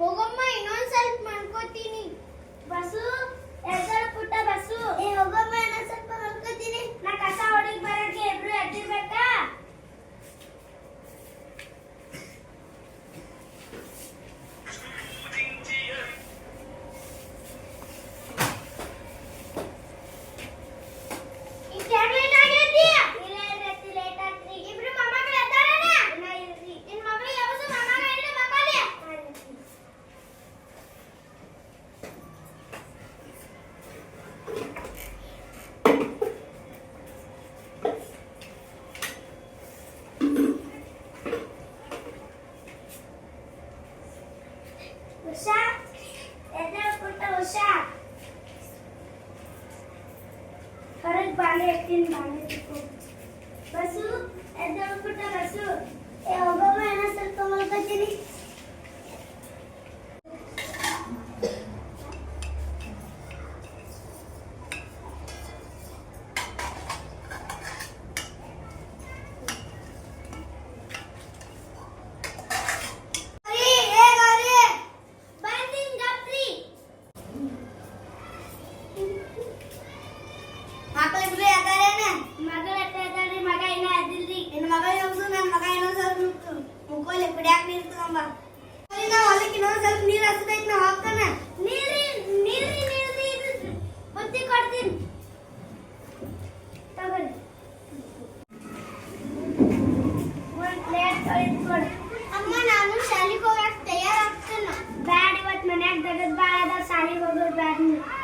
ಹೋಗಮ್ಮ, ಇನ್ನೊಂದ್ ಸ್ವಲ್ಪ ಮಾಡ್ಕೋತೀನಿ ಬಸ್ಸು ಎದ್ದಳ ಪುಟ್ಟ ಬಸ್ಸು ಹೋಗಮ್ಮ, ಇನ್ನೊಂದ್ ಸ್ವಲ್ಪ ಮಾಡ್ಕೋತೀನಿ ನಾ ಕಸ ಹೊಡಿಗೆ ಬರಕ್ಕೆ ఉషా? ఎదురుకుంటా ఉషా? ఫరక్ బాగా ఎక్కింది బాగా బస్సు ఎదురుకుంటా బస్సు ఏ ఒక్క అసలు తొమ్మిది and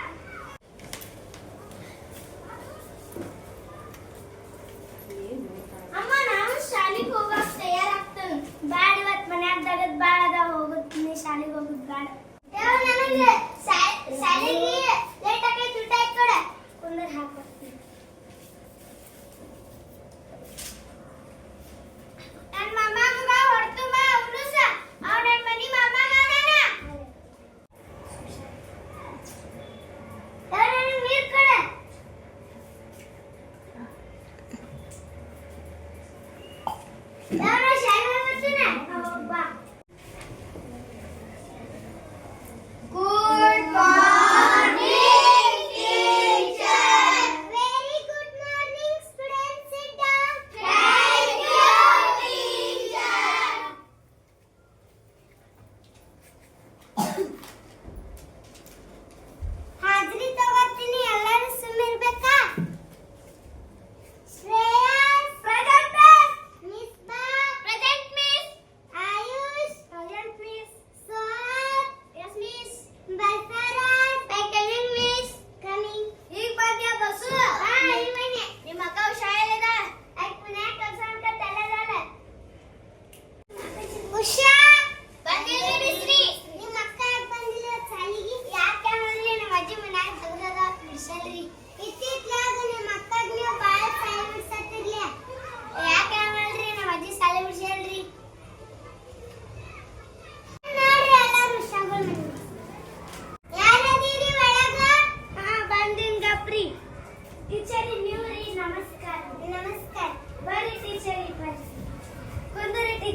然后，小孩妈妈吃奶。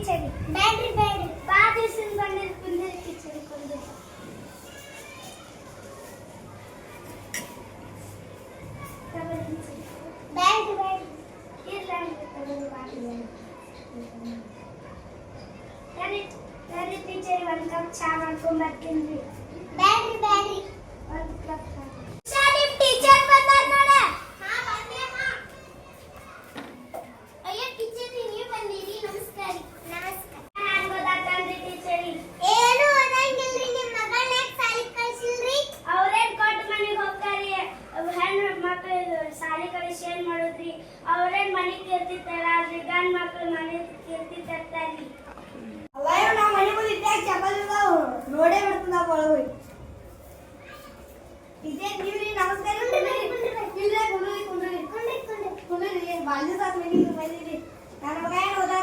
కిచెడి బ్యాటరీ బ్యాటరీ బాగా చూసింది కొందరు కొందరు కిచెడి కొందరు బ్యాటరీ బ్యాటరీ बळ होईल इथे निवरी नमस्कार कुंडली कुंडली कुंडली कुंडली बांधली जात नाही काय नव्हता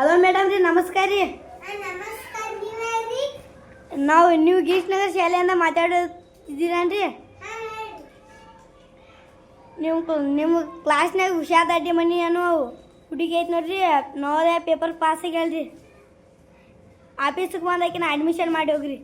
ಹಲೋ ಮೇಡಮ್ ರೀ. ನಮಸ್ಕಾರ ರೀ? ನಾವು ನೀವು ಗೀಷ್ನಗರ್ ಶಾಲೆಯಿಂದ ಮಾತಾಡೋದಿದ್ದೀರನ್ರಿ ನಿಮ್ಮ ನಿಮ್ಮ ಕ್ಲಾಸ್ನಾಗ ಹುಷಾರ್ ದಾಟಿ ಮನಿ ಅನ್ನೋ ಹುಡುಗಿ ಐತೆ ನೋಡ್ರಿ ನೋವೇ ಪೇಪರ್ ಪಾಸ್ ಆಗ್ಯಾಳ್ರಿ. ಆಫೀಸಿಗೆ ಬಂದಾಕಿನ ಅಡ್ಮಿಷನ್ ಮಾಡಿ ಹೋಗ್ರಿ.